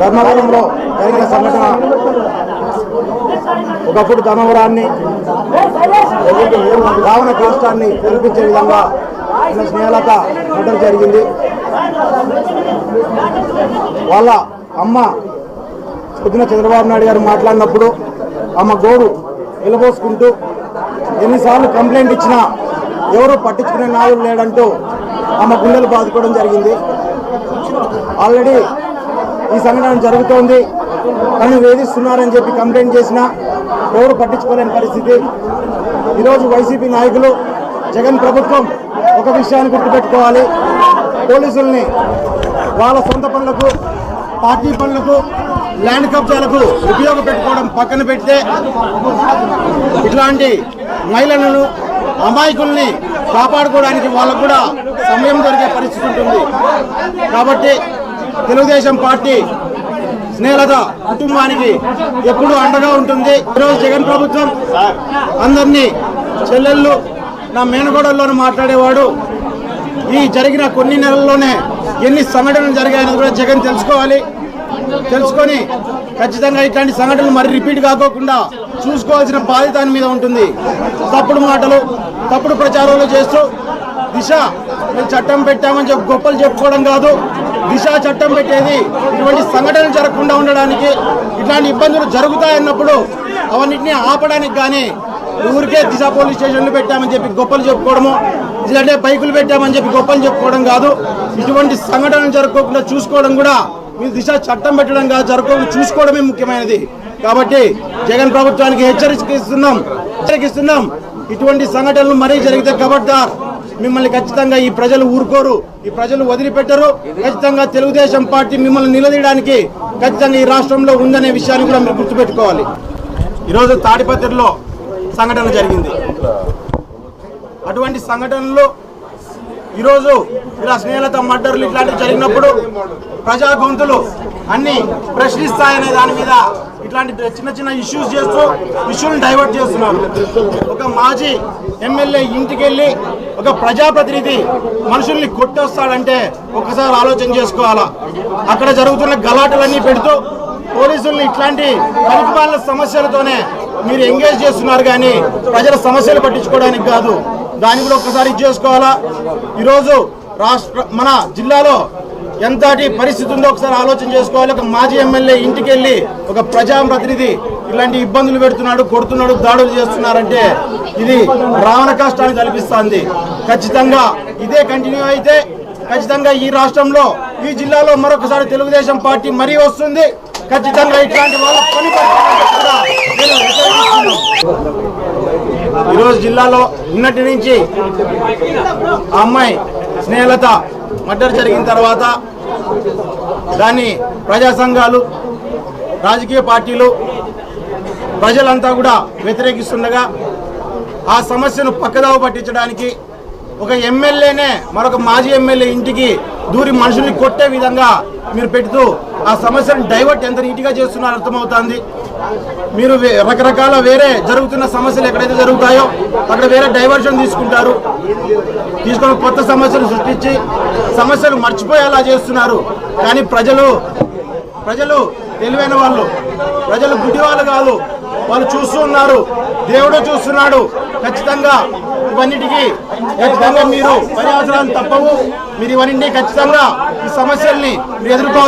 ధర్మవరంలో జరిగిన సంఘటన. ఒకప్పుడు ధర్మవరాన్ని రావణ కాష్టాన్ని కల్పించే విధంగా స్నేహలత మర్డర్ జరిగింది. వాళ్ళ అమ్మ పొద్దున చంద్రబాబు నాయుడు గారు మాట్లాడినప్పుడు ఆమె గోడు నిలబోసుకుంటూ ఎన్నిసార్లు కంప్లైంట్ ఇచ్చినా ఎవరు పట్టించుకునే నాయుడు లేడంటూ ఆమె గుండెలు బాదుకోవడం జరిగింది. ఆల్రెడీ ఈ సంఘటన జరుగుతోంది. తను వేధిస్తున్నారని చెప్పి కంప్లైంట్ చేసినా ఎవరు పట్టించుకోలేని పరిస్థితి. ఈరోజు వైసీపీ నాయకులు జగన్ ప్రభుత్వం ఒక విషయాన్ని గుర్తుపెట్టుకోవాలి. పోలీసుల్ని వాళ్ళ సొంత పనులకు పార్టీ పనులకు ల్యాండ్ కబ్జాలకు ఉపయోగపెట్టుకోవడం పక్కన పెడితే ఇట్లాంటి మహిళలను అమాయకుల్ని కాపాడుకోవడానికి వాళ్ళకు కూడా సమయం దొరికే పరిస్థితి ఉంటుంది. కాబట్టి తెలుగుదేశం పార్టీ స్నేహత కుటుంబానికి ఎప్పుడు అండగా ఉంటుంది. ఈరోజు జగన్ ప్రభుత్వం అందరినీ చెల్లెళ్ళు నా మేనగోడల్లోనూ మాట్లాడేవాడు. ఈ జరిగిన కొన్ని నెలల్లోనే ఎన్ని సంఘటనలు జరిగాయని కూడా జగన్ తెలుసుకోవాలి. తెలుసుకొని ఖచ్చితంగా ఇట్లాంటి సంఘటనలు మరి రిపీట్ కాకోకుండా చూసుకోవాల్సిన బాధ్యత మీద ఉంటుంది. తప్పుడు మాటలు తప్పుడు ప్రచారాలు చేస్తూ దిశ మేము చట్టం పెట్టామని చెప్పి గొప్పలు చెప్పుకోవడం కాదు. దిశ చట్టం పెట్టేది. ఇటువంటి సంఘటనలు జరగకుండా ఉండడానికి ఇట్లాంటి ఇబ్బందులు జరుగుతాయన్నప్పుడు అవన్నింటినీ ఆపడానికి కానీ ఊరికే దిశ పోలీస్ స్టేషన్లు పెట్టామని చెప్పి గొప్పలు చెప్పుకోవడము ఇలాంటి బైకులు పెట్టామని చెప్పి గొప్పలు చెప్పుకోవడం కాదు. ఇటువంటి సంఘటనలు జరగకుండా చూసుకోవడం కూడా మీరు దిశ చట్టం పెట్టడం కాదు జరగకుండా చూసుకోవడమే ముఖ్యమైనది. కాబట్టి జగన్ ప్రభుత్వానికి హెచ్చరిస్తున్నాం హెచ్చరిస్తున్నాం. ఇటువంటి సంఘటనలు మరీ జరిగితే ఖబర్దార్ మిమ్మల్ని ఖచ్చితంగా ఈ ప్రజలు ఊరుకోరు ఈ ప్రజలు వదిలిపెట్టరు. ఖచ్చితంగా తెలుగుదేశం పార్టీ మిమ్మల్ని నిలదీయడానికి ఖచ్చితంగా ఈ రాష్ట్రంలో ఉందనే విషయాన్ని కూడా మీరు గుర్తుపెట్టుకోవాలి. ఈరోజు తాడిపత్రిలో సంఘటన జరిగింది. అటువంటి సంఘటనలు ఈరోజు ఇలా స్నేహలత మర్డర్లు ఇట్లాంటివి జరిగినప్పుడు ప్రజా గొంతులు అన్ని ప్రశ్నిస్తాయనే దాని మీద ఇట్లాంటి చిన్న చిన్న ఇష్యూస్ చేస్తూ ఇష్యూని డైవర్ట్ చేస్తున్నారు. ఒక మాజీ ఎమ్మెల్యే ఇంటికి వెళ్ళి ఒక ప్రజాప్రతినిధి మనుషుల్ని కొట్టొస్తాడంటే ఒకసారి ఆలోచన చేసుకోవాలా? అక్కడ జరుగుతున్న గలాటలన్నీ పెడుతూ పోలీసుల్ని ఇట్లాంటి పరిపాలన సమస్యలతోనే మీరు ఎంగేజ్ చేస్తున్నారు కానీ ప్రజల సమస్యలు పట్టించుకోవడానికి కాదు. దాని కూడా ఒక్కసారి ఇది చేసుకోవాలా? ఈరోజు రాష్ట్ర మన జిల్లాలో ఎంతటి పరిస్థితి ఉందో ఒకసారి ఆలోచన చేసుకోవాలి. ఒక మాజీ ఎమ్మెల్యే ఇంటికి వెళ్ళి ఒక ప్రజాప్రతినిధి ఇలాంటి ఇబ్బందులు పెడుతున్నాడు కొడుతున్నాడు దాడులు చేస్తున్నారంటే ఇది రావణ కష్టాన్ని కల్పిస్తుంది ఖచ్చితంగా ఇదే కంటిన్యూ అయితే ఖచ్చితంగా ఈ రాష్ట్రంలో ఈ జిల్లాలో మరొకసారి తెలుగుదేశం పార్టీ మరీ వస్తుంది. ఖచ్చితంగా ఇట్లాంటి వాళ్ళ పని ఈరోజు జిల్లాలో ఉన్నటి నుంచి ఆ అమ్మాయి స్నేహలత మర్డర్ జరిగిన తర్వాత దాన్ని ప్రజా సంఘాలు రాజకీయ పార్టీలు ప్రజలంతా కూడా వ్యతిరేకిస్తుండగా ఆ సమస్యను పక్కదావ పట్టించడానికి ఒక ఎమ్మెల్యేనే మరొక మాజీ ఎమ్మెల్యే ఇంటికి దూరి మనుషుల్ని కొట్టే విధంగా మీరు పెడుతూ ఆ సమస్యను డైవర్ట్ ఎంత నీట్గా చేస్తున్నారో అర్థమవుతుంది. మీరు వే- రకరకాల వేరే జరుగుతున్న సమస్యలు ఎక్కడైతే జరుగుతాయో అక్కడ వేరే డైవర్షన్ తీసుకుంటారు. తీసుకొని కొత్త సమస్యలు సృష్టించి సమస్యలు మర్చిపోయేలా చేస్తున్నారు. కానీ ప్రజలు ప్రజలు తెలివైన వాళ్ళు ప్రజలు గుడ్డి వాళ్ళు కాదు. వాళ్ళు చూస్తూ ఉన్నారు. దేవుడు చూస్తున్నాడు. ఖచ్చితంగా ఇవన్నిటికీ ఖచ్చితంగా మీరు పర్యావసరాలు తప్పవు. మీరు ఇవన్నీ ఖచ్చితంగా ఈ సమస్యల్ని మీరు ఎదుర్కోవాలి